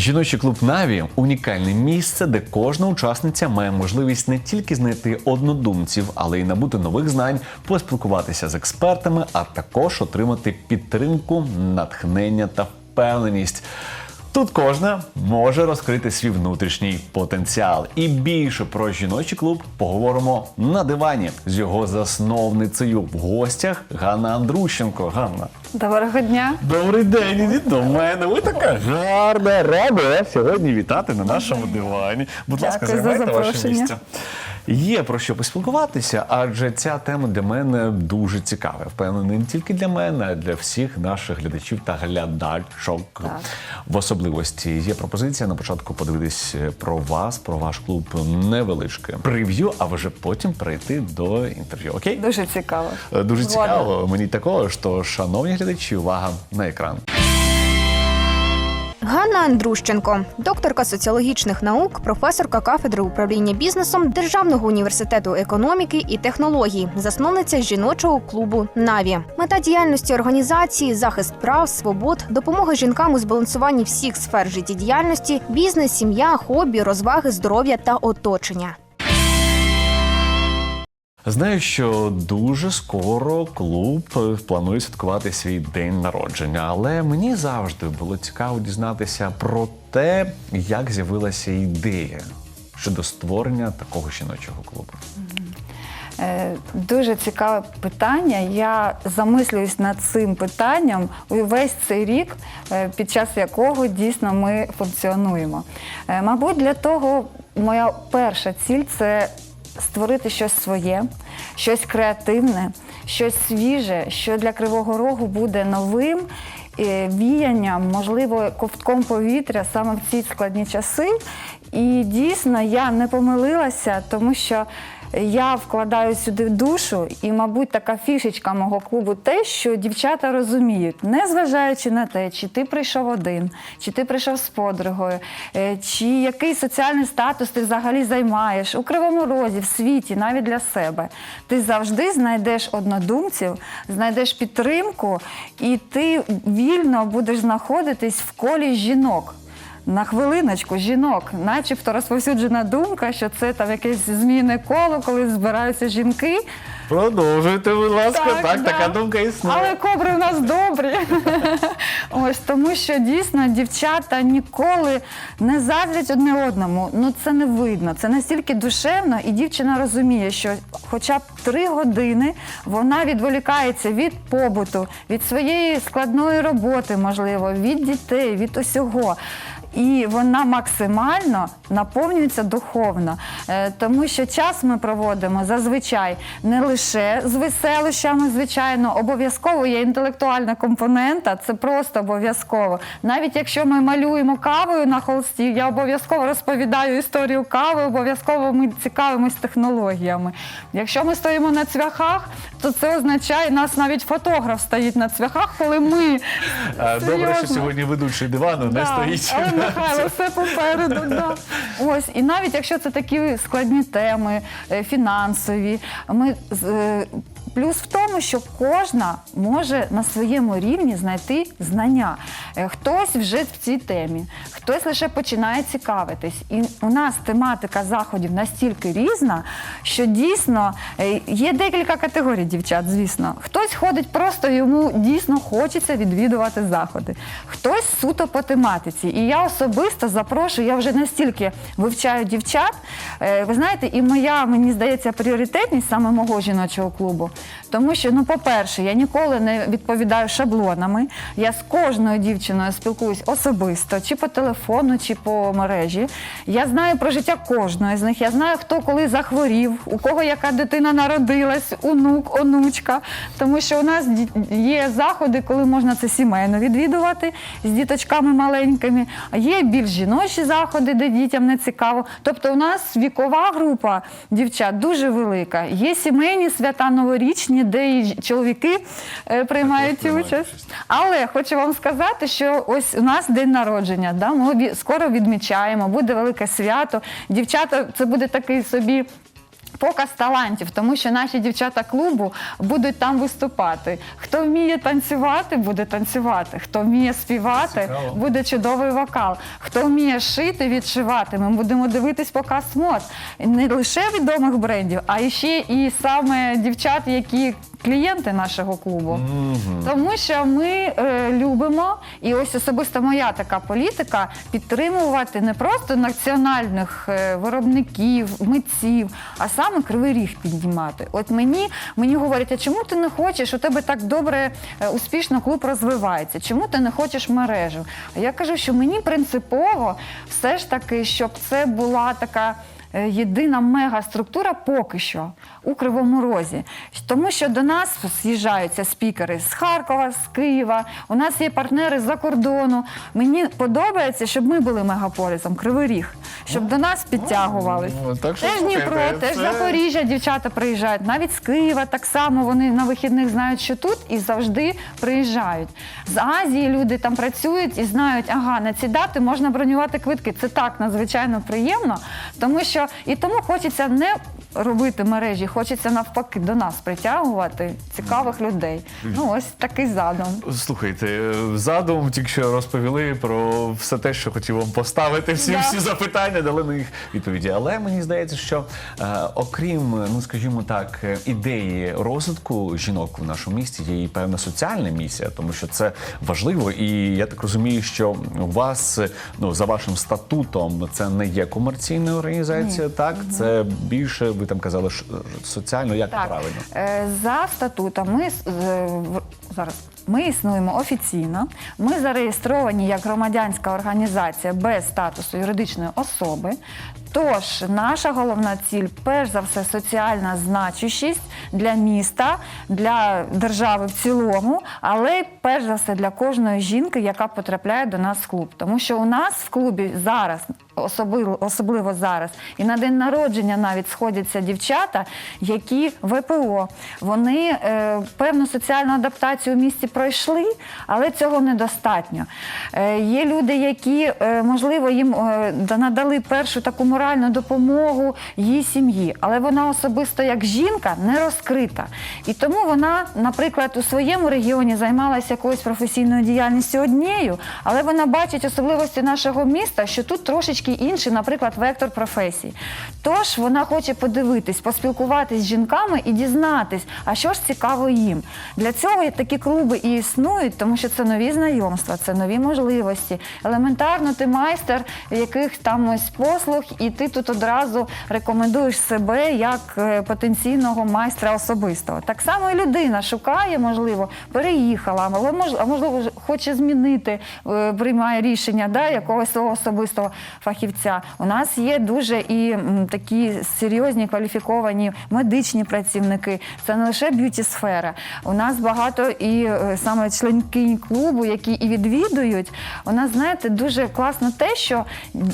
Жіночий клуб Наві унікальне місце, де кожна учасниця має можливість не тільки знайти однодумців, але й набути нових знань, поспілкуватися з експертами, а також отримати підтримку, натхнення та впевненість. Тут кожна може розкрити свій внутрішній потенціал. І більше про жіночий клуб поговоримо на дивані з його засновницею в гостях Ганна Андрущенко. Ганна, Доброго дня. Добрий день, ідіть до мене. Ви така гарна, рада сьогодні вітати на нашому дивані. Будь ласка, займайте ваше місце. Є про що поспілкуватися, адже ця тема для мене дуже цікава. Я Впевнений, не тільки для мене, а й для всіх наших глядачів та глядачок. Так. В особливості є пропозиція на початку подивитись про вас, про ваш клуб невеличке прев'ю, а вже потім перейти до інтерв'ю. Окей? Дуже цікаво. Е, Дуже цікаво. Мені також. То, шановні глядачі, увага на екран. Ганна Андрущенко, докторка соціологічних наук, професорка кафедри управління бізнесом Державного університету економіки і технологій, засновниця жіночого клубу Наві. Мета діяльності організації захист прав, свобод, допомога жінкам у збалансуванні всіх сфер життєдіяльності, бізнес, сім'я, хобі, розваги, здоров'я та оточення. Знаю, що дуже скоро клуб е, планує святкувати свій день народження, але мені завжди було цікаво дізнатися про те, як з'явилася ідея щодо створення такого жіночого клубу. Е, Дуже цікаве питання. Я замислююсь над цим питанням увесь цей рік, е, під час якого дійсно ми функціонуємо. Мабуть, для того моя перша ціль це створити щось своє, щось креативне, щось свіже, що для Кривого Рогу буде новим. е, Віянням, можливо, ковтком повітря саме в ці складні часи. І дійсно я не помилилася, тому що я вкладаю сюди душу, і, мабуть, така фішечка мого клубу те, що дівчата розуміють, незважаючи на те, чи ти прийшов один, чи ти прийшов з подругою, е, чи який соціальний статус ти взагалі займаєш у кривому розі, в світі, навіть для себе. Ти завжди знайдеш однодумців, знайдеш підтримку, і ти вільно будеш знаходитись в колі жінок. На хвилиночку жінок, начебто розповсюджена думка, що це там якесь змійне коло, коли збираються жінки. Продовжуйте, будь ласка, так, Так, да. така думка існує. Але кобри в нас добрі. Ось тому, що дійсно дівчата ніколи не заздрять одне одному. Ну це не видно. Це настільки душевно, і дівчина розуміє, що хоча б три години вона відволікається від побуту, від своєї складної роботи, можливо, від дітей, від усього. І вона максимально наповнюється духовно, Е, тому що час ми проводимо зазвичай не лише з веселощами, звичайно, обов'язково є інтелектуальна компонента, це просто обов'язково. Навіть якщо ми малюємо кавою на холсті, я обов'язково розповідаю історію кави, обов'язково ми цікавимось технологіями. Якщо ми стоїмо на цвяхах, то це означає, нас навіть фотограф стоїть на цвяхах, коли ми А, Добре, що сьогодні ведучий дивану не Да, стоїть. Але Михайло, все попереду. Да. Ось, і навіть якщо це такі складні теми, е, фінансові, ми з- е, плюс в тому, що кожна може на своєму рівні знайти знання. Е, Хтось вже в цій темі, хтось лише починає цікавитись. І у нас тематика заходів настільки різна, що дійсно е, є декілька категорій дівчат, звісно. Хтось ходить просто йому дійсно хочеться відвідувати заходи. Хтось суто по тематиці. І я особисто запрошую, я вже настільки вивчаю дівчат. Е, Ви знаєте, і моя, мені здається, пріоритетність саме мого жіночого клубу. Тому що, ну, по-перше, я ніколи не відповідаю шаблонами. Я з кожною дівчиною спілкуюсь особисто, чи по телефону, чи по мережі. Я знаю про життя кожної з них. Я знаю, хто коли захворів, у кого яка дитина народилась, онук, онучка. Тому що у нас є заходи, коли можна це сімейно відвідувати з діточками маленькими. Є більш жіночі заходи, де дітям не цікаво. Тобто, у нас вікова група дівчат дуже велика. Є сімейні свята новорічні, де і чоловіки е, приймають приймають участь. участь. Але хочу вам сказати, що ось у нас день народження. Да? Ми обі- скоро відмічаємо, буде велике свято. Дівчата, це буде такий собі показ талантів, тому що наші дівчата клубу будуть там виступати. Хто вміє танцювати, буде танцювати. Хто вміє співати, Цікаво. буде чудовий вокал. Хто вміє шити, відшивати, ми будемо дивитись показ мод не лише відомих брендів, а ще і саме дівчат, які клієнти нашого клубу. Тому що ми е, любимо, і ось особисто моя така політика підтримувати не просто національних е, виробників, митців, а саме кривий ріг піднімати. От мені, мені говорять, а чому ти не хочеш? У тебе так добре, е, успішно клуб розвивається. Чому ти не хочеш мережу? А я кажу, що мені принципово все ж таки, щоб це була така єдина мегаструктура поки що у Кривому Розі. Тому що до нас з'їжджаються спікери з Харкова, з Києва. У нас є партнери з-за кордону. Мені подобається, щоб ми були мегаполісом, Кривий Ріг, щоб до нас підтягувались. Ну, так що, Теж Дніпро, теж Запоріжжя дівчата приїжджають, навіть з Києва так само вони на вихідних знають, що тут і завжди приїжджають. З Азії люди там працюють і знають, ага, на ці дати можна бронювати квитки. Це так надзвичайно приємно, тому що і тому хочеться не робити мережі, хочеться навпаки до нас притягувати цікавих людей. Ну ось такий задум. Слухайте, задум тільки що розповіли про все те, що хотів вам поставити. Всі всі запитання дали на їх відповіді. Але мені здається, що е, окрім, ну скажімо так, е, ідеї розвитку жінок в нашому місті, є і певна соціальна місія, тому що це важливо. І я так розумію, що у вас е, ну за вашим статутом це не є комерційна організація, так це більше ви там казали що соціально, як Так, правильно. е, за статутом ми зараз. Ми існуємо офіційно. Ми зареєстровані як громадянська організація без статусу юридичної особи. Тож наша головна ціль, перш за все, соціальна значущість для міста, для держави в цілому, але перш за все для кожної жінки, яка потрапляє до нас в клуб. Тому що у нас в клубі зараз особливо, особливо зараз. І на день народження навіть сходяться дівчата, які ВПО. Вони е, певну соціальну адаптацію в місті пройшли, але цього недостатньо. Е, є люди, які, е, можливо, їм е, надали першу таку моральну допомогу її сім'ї, але вона особисто як жінка не розкрита. І тому вона, наприклад, у своєму регіоні займалася якоюсь професійною діяльністю однією, але вона бачить особливості нашого міста, що тут трошечки інший, наприклад, вектор професій. Тож вона хоче подивитись, поспілкуватись з жінками і дізнатись, а що ж цікаво їм. Для цього такі клуби і існують, тому що це нові знайомства, це нові можливості. Елементарно, ти майстер яких там ось послуг, і ти тут одразу рекомендуєш себе як е, потенційного майстра особистого. Так само і людина шукає, можливо, переїхала, але можливо хоче змінити, е, приймає рішення да, якогось свого особистого фахівця. У нас є дуже і такі серйозні кваліфіковані медичні працівники. Це не лише б'юті сфера. У нас багато і е, саме членки клубу, які і відвідують. У нас, знаєте, дуже класно те, що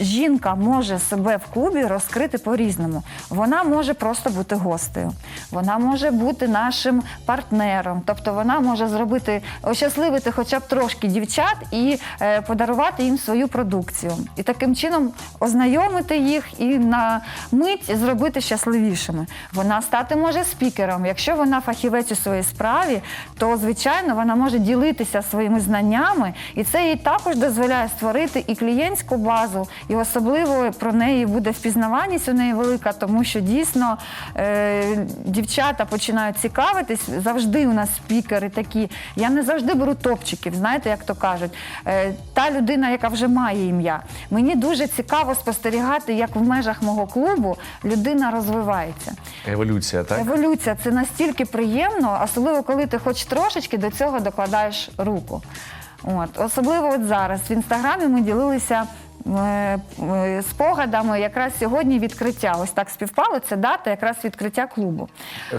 жінка може себе в клубі розкрити по-різному. Вона може просто бути гостею, вона може бути нашим партнером, тобто вона може зробити ощасливити хоча б трошки дівчат і е, подарувати їм свою продукцію. І таким чином ознайомити їх і на мить зробити щасливішими. Вона стати може спікером. Якщо вона фахівець у своїй справі, то звичайно вона може ділитися своїми знаннями, і це їй також дозволяє створити і клієнтську базу, і особливо про неї буде впізнаваність у неї велика, тому що дійсно е, дівчата починають цікавитись. Завжди у нас спікери такі. Я не завжди беру топчиків, знаєте, як то кажуть. Е, та людина, яка вже має ім'я. Мені дуже цікаво спостерігати, як в межах мого клубу людина розвивається. Еволюція, так? Еволюція це настільки приємно, особливо коли ти хоч трошечки до цього докладаєш руку. От. Особливо от зараз в інстаграмі ми ділилися. Е, е, Спогадами якраз сьогодні відкриття. Ось так співпало. Це дата якраз відкриття клубу.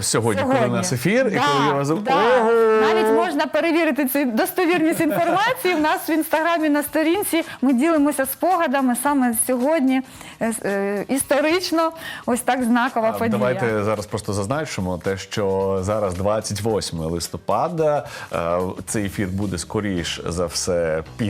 Сьогодні, коли у нас ефір, і Да, коли я вас да. Ого! навіть можна перевірити цю достовірність інформації. У нас в інстаграмі на сторінці ми ділимося спогадами саме сьогодні е, е, історично. Ось так знакова А, подія. Давайте зараз просто зазначимо те, що зараз 28 листопада. е, Цей ефір буде скоріш за все А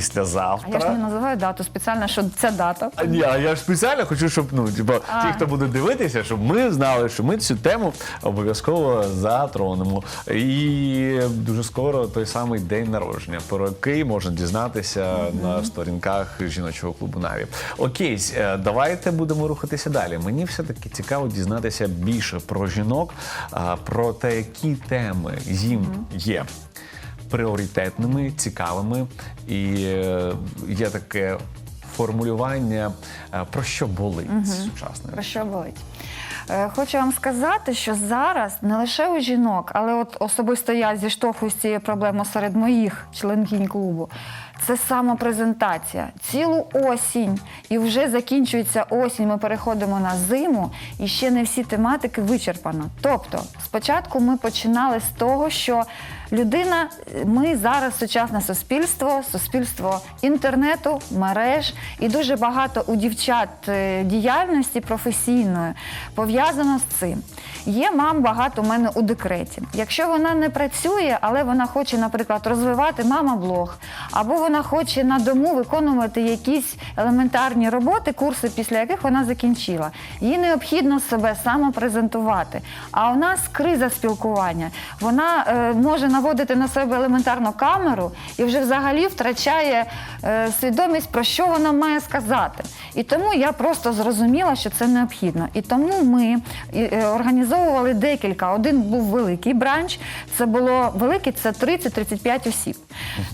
я ж не називаю дату спеціально, що що ця дата. А, Ні, а я ж спеціально хочу, щоб ну, типу, А. ті, хто буде дивитися, щоб ми знали, що ми цю тему обов'язково затронемо. І дуже скоро той самий день народження, про який можна дізнатися на сторінках жіночого клубу Наві. Окей, с- е, давайте будемо рухатися далі. Мені все-таки цікаво дізнатися більше про жінок, а, про те, які теми їм є пріоритетними, цікавими, і е, є таке формулювання е, про що болить сучасне. Про що болить? Е, Хочу вам сказати, що зараз не лише у жінок, але от особисто я зіштовхуюсь цією проблемою серед моїх членкінь клубу. Це самопрезентація. Цілу осінь, і вже закінчується осінь. Ми переходимо на зиму, і ще не всі тематики вичерпано. Тобто, спочатку ми починали з того, що людина, ми зараз сучасне суспільство, суспільство інтернету, мереж, і дуже багато у дівчат е, діяльності професійної пов'язано з цим. Є мам багато у мене у декреті. Якщо вона не працює, але вона хоче, наприклад, розвивати мама-блог, або вона хоче на дому виконувати якісь елементарні роботи, курси, після яких вона закінчила. Їй необхідно себе самопрезентувати. А у нас криза спілкування. Вона е, може наводити на себе елементарну камеру і вже взагалі втрачає е, свідомість, про що вона має сказати. І тому я просто зрозуміла, що це необхідно. І тому ми е, організовували декілька. Один був великий бранч. Це було великий, це 30-35 осіб,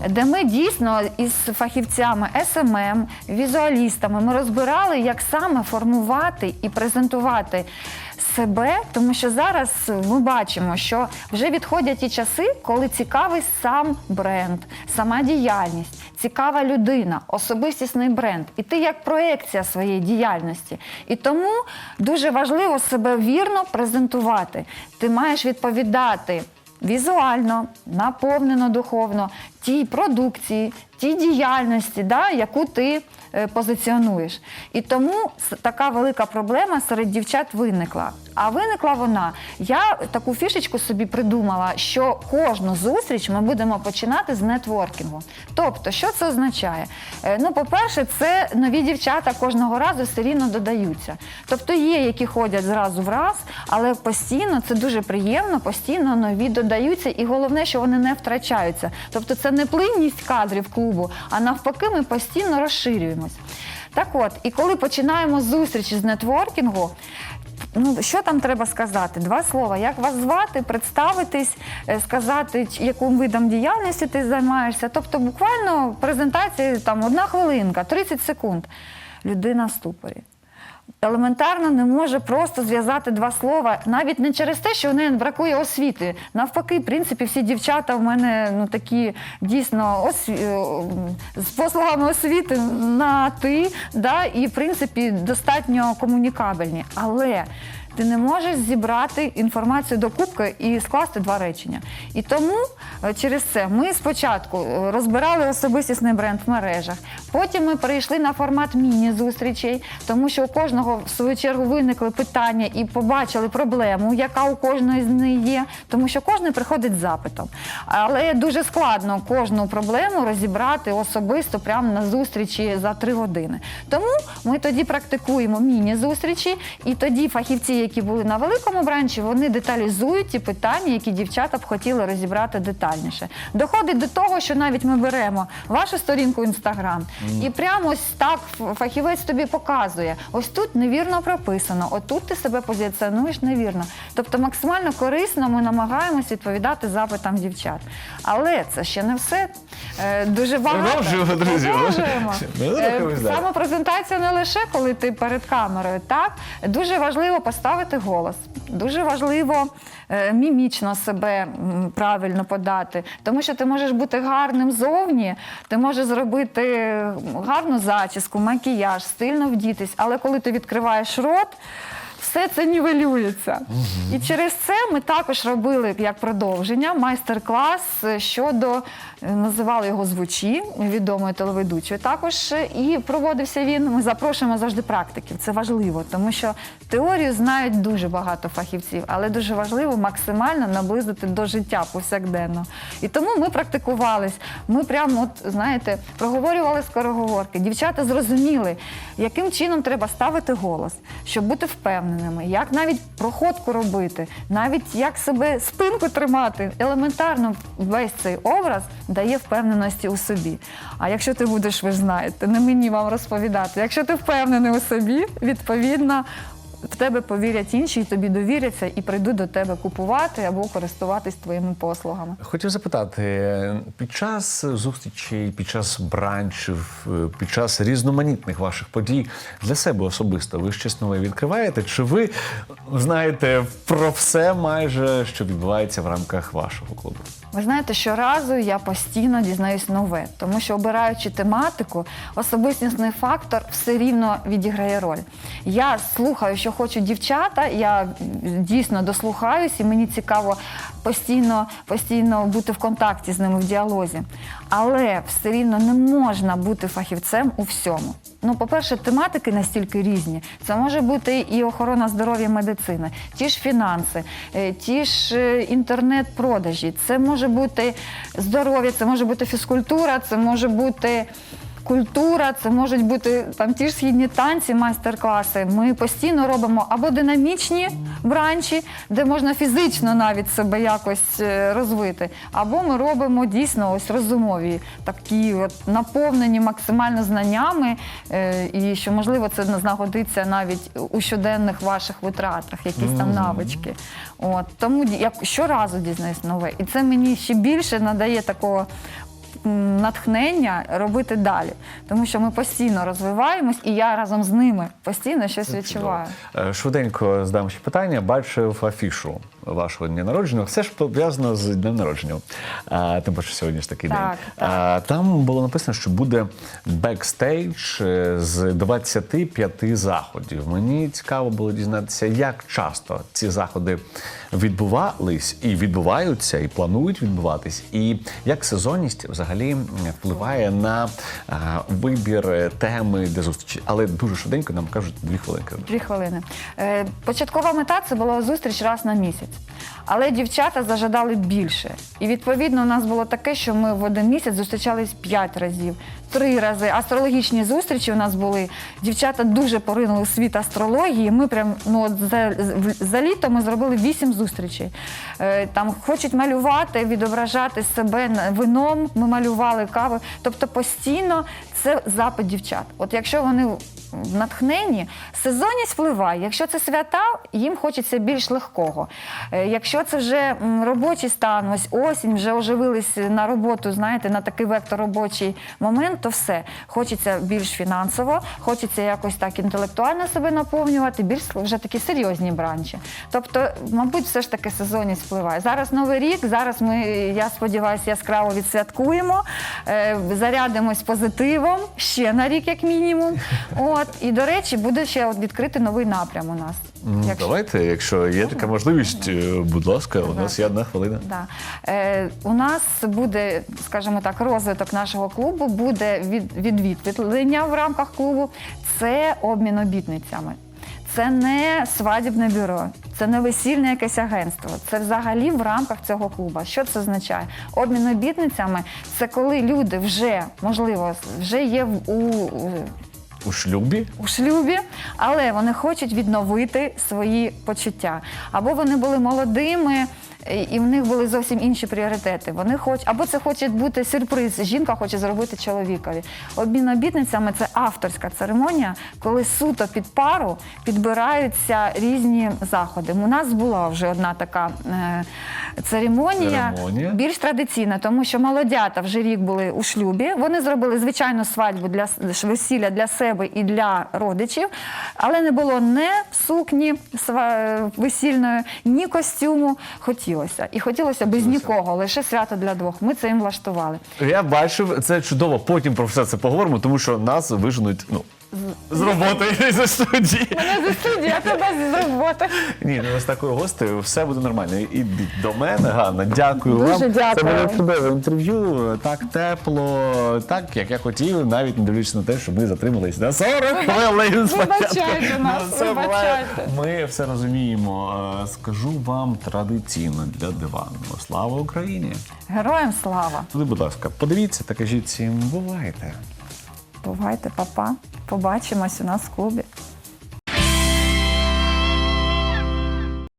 де ми дійсно із фахівцями СММ, візуалістами ми розбирали, як саме формувати і презентувати себе, тому що зараз ми бачимо, що вже відходять ті часи, коли цікавий сам бренд, сама діяльність, цікава людина, особистісний бренд. І ти як проекція своєї діяльності. І тому дуже важливо себе вірно презентувати. Ти маєш відповідати. Візуально, наповнено духовно, тій продукції, тій діяльності, да, яку ти позиціонуєш. І тому така велика проблема серед дівчат виникла. А виникла вона. Я таку фішечку собі придумала, що кожну зустріч ми будемо починати з нетворкінгу. Тобто, що це означає? Е, Ну, по-перше, це нові дівчата кожного разу все рівно додаються. Тобто є, які ходять зразу в раз, але постійно це дуже приємно, постійно нові додаються, і головне, що вони не втрачаються. Тобто, це не плинність кадрів клубу, а навпаки, ми постійно розширюємось. Так от, і коли починаємо зустріч з нетворкінгу, Ну, що там треба сказати? Два слова. Як вас звати, представитись, е, сказати, яким видом діяльності ти займаєшся. Тобто, буквально презентація там одна хвилинка, 30 секунд. Людина в ступорі. Елементарно не може просто зв'язати два слова, навіть не через те, що в неї бракує освіти. Навпаки, в принципі, всі дівчата в мене ну такі дійсно осві... е, з послугами освіти на ти, да, і в принципі достатньо комунікабельні. Але ти не можеш зібрати інформацію до кубки і скласти два речення. І тому е, через це ми спочатку е, розбирали особистісний бренд в мережах. Потім ми перейшли на формат міні-зустрічей, тому що у кожного в свою чергу виникли питання і побачили проблему, яка у кожної з них є, тому що кожен приходить з запитом. Але дуже складно кожну проблему розібрати особисто прямо на зустрічі за три години. Тому ми тоді практикуємо міні-зустрічі, і тоді фахівці, які були на великому бранчі, вони деталізують ті питання, які дівчата б хотіли розібрати детальніше. Доходить до того, що навіть ми беремо вашу сторінку інстаграм, і прямо ось так фахівець тобі показує: ось тут невірно прописано, отут ти себе позиціонуєш невірно. Тобто максимально корисно ми намагаємось відповідати запитам дівчат. Але це ще не все. Е, Дуже багато. Продовжуємо, друзі. Продовжуємо. Е. Самопрезентація не лише коли ти перед камерою, так дуже важливо поставити голос. Дуже важливо е, мімічно себе правильно подати, тому що ти можеш бути гарним зовні, ти можеш зробити гарну зачіску, макіяж, стильно вдітись, але коли ти відкриваєш рот. Все це нівелюється. І через це ми також робили як продовження майстер-клас е, щодо е, називали його звучі відомої телеведучої. Також і проводився він. Ми запрошуємо завжди практиків. Це важливо, тому що теорію знають дуже багато фахівців, але дуже важливо максимально наблизити до життя повсякденно. І тому ми практикувались. Ми прямо, от знаєте, проговорювали скороговорки. Дівчата зрозуміли, яким чином треба ставити голос, щоб бути впевненими, як навіть проходку робити, навіть як себе спинку тримати. Елементарно весь цей образ дає впевненості у собі. А якщо ти будеш, ви ж знаєте, не мені вам розповідати. Якщо ти впевнений у собі, відповідно. В тебе повірять інші, і тобі довіряться і прийдуть до тебе купувати або користуватись твоїми послугами. Хотів запитати, під час зустрічей, під час бранчів, е, під час різноманітних ваших подій для себе особисто ви щось нове відкриваєте? Чи ви знаєте про все майже, що відбувається в рамках вашого клубу? Ви знаєте, щоразу я постійно дізнаюсь нове, тому що обираючи тематику, особистісний фактор все рівно відіграє роль. Я слухаю, що хочуть дівчата, я дійсно дослухаюсь, і мені цікаво постійно, постійно бути в контакті з ними в діалозі. Але все рівно не можна бути фахівцем у всьому. Ну, по-перше, тематики настільки різні. Це може бути і охорона здоров'я медицини, ті ж фінанси, е, ті ж е, інтернет-продажі. Це може бути здоров'я, це може бути фізкультура, це може бути. Культура, це можуть бути там ті ж східні танці, майстер-класи. Ми постійно робимо або динамічні бранчі, де можна фізично навіть себе якось е, розвити, або ми робимо дійсно ось розумові, такі от наповнені максимально знаннями, е, і що можливо це знагодиться навіть у щоденних ваших витратах, якісь там навички. От тому я щоразу дізнаюсь нове, і це мені ще більше надає такого натхнення робити далі, тому що ми постійно розвиваємось, і я разом з ними постійно щось відчуваю. Е, Швиденько здам ще питання. Бачив афішу вашого дня народження. Все ж пов'язано з днем народження. А, тим паче сьогодні ж такий Так, день. так. А, там було написано, що буде бекстейдж е, з 25 заходів. Мені цікаво було дізнатися, як часто ці заходи відбувались і відбуваються, і планують відбуватись, і як сезонність взагалі впливає на а, вибір е, теми для зустрічі. Але дуже швиденько нам кажуть дві хвилинки. Дві хвилини. Е, початкова мета це була зустріч раз на місяць. Але дівчата зажадали більше. І відповідно у нас було таке, що ми в один місяць зустрічались п'ять разів, три рази. Астрологічні зустрічі у нас були. Дівчата дуже поринули в світ астрології. Ми прям ну от за, за літо ми зробили вісім зустрічей. Е, там хочуть малювати, відображати себе вином. Ми малювали кави. Тобто постійно це запит дівчат. От якщо вони в натхненні, сезонність впливає. Якщо це свята, їм хочеться більш легкого. Е, Якщо це вже робочий стан, ось осінь, вже оживились на роботу, знаєте, на такий вектор робочий момент, то все. Хочеться більш фінансово, хочеться якось так інтелектуально себе наповнювати, більш вже такі серйозні бранчі. Тобто, мабуть, все ж таки сезонність впливає. Зараз новий рік, зараз ми, я сподіваюся, яскраво відсвяткуємо, е, зарядимось позитивом ще на рік, як мінімум. От і до речі, буде ще от відкритий новий напрям у нас. Ну, Якщо- Давайте, якщо є така можливість, е, будь ласка, у нас є одна хвилина. Да. Е, у нас буде, скажімо так, розвиток нашого клубу, буде від, відвідування в рамках клубу. Це обмін обітницями. Це не свадібне бюро, це не весільне якесь агентство. Це взагалі в рамках цього клубу. Що це означає? Обмін обітницями це коли люди вже, можливо, вже є в- у У шлюбі у шлюбі, але вони хочуть відновити свої почуття. Або вони були молодими. І в них були зовсім інші пріоритети. Вони хоч або це хоче бути сюрприз. Жінка хоче зробити чоловікові. Обмін обітницями це авторська церемонія, коли суто під пару підбираються різні заходи. У нас була вже одна така е, церемонія, Церемонія. більш традиційна, тому що молодята вже рік були у шлюбі. Вони зробили звичайну свадьбу для весілля для себе і для родичів, але не було не сукні весільної, ні костюму. Хотілося. І хотілося без нікого, лише свято для двох. Ми це їм влаштували. я бачив це чудово. Потім про все це поговоримо, тому що нас виженуть. Ну З роботи зі студії. Мене зі студії, а тебе з роботи. Ні, ну з такою гостею все буде нормально. Ідіть до мене, Ганна. Дякую Дуже вам. Це було чудове інтерв'ю. Так тепло, так як я хотів, навіть не дивлячись на те, що ми затримались на 40 хвилин. спочатку. Вибачайте нас, Ну, це буває. вибачайте. Ми все розуміємо. Е, Скажу вам традиційно для дивану. Слава Україні! Героям слава! Туди, будь ласка, подивіться та кажіть всім, бувайте. Бувайте, папа. Побачимось у нас в клубі.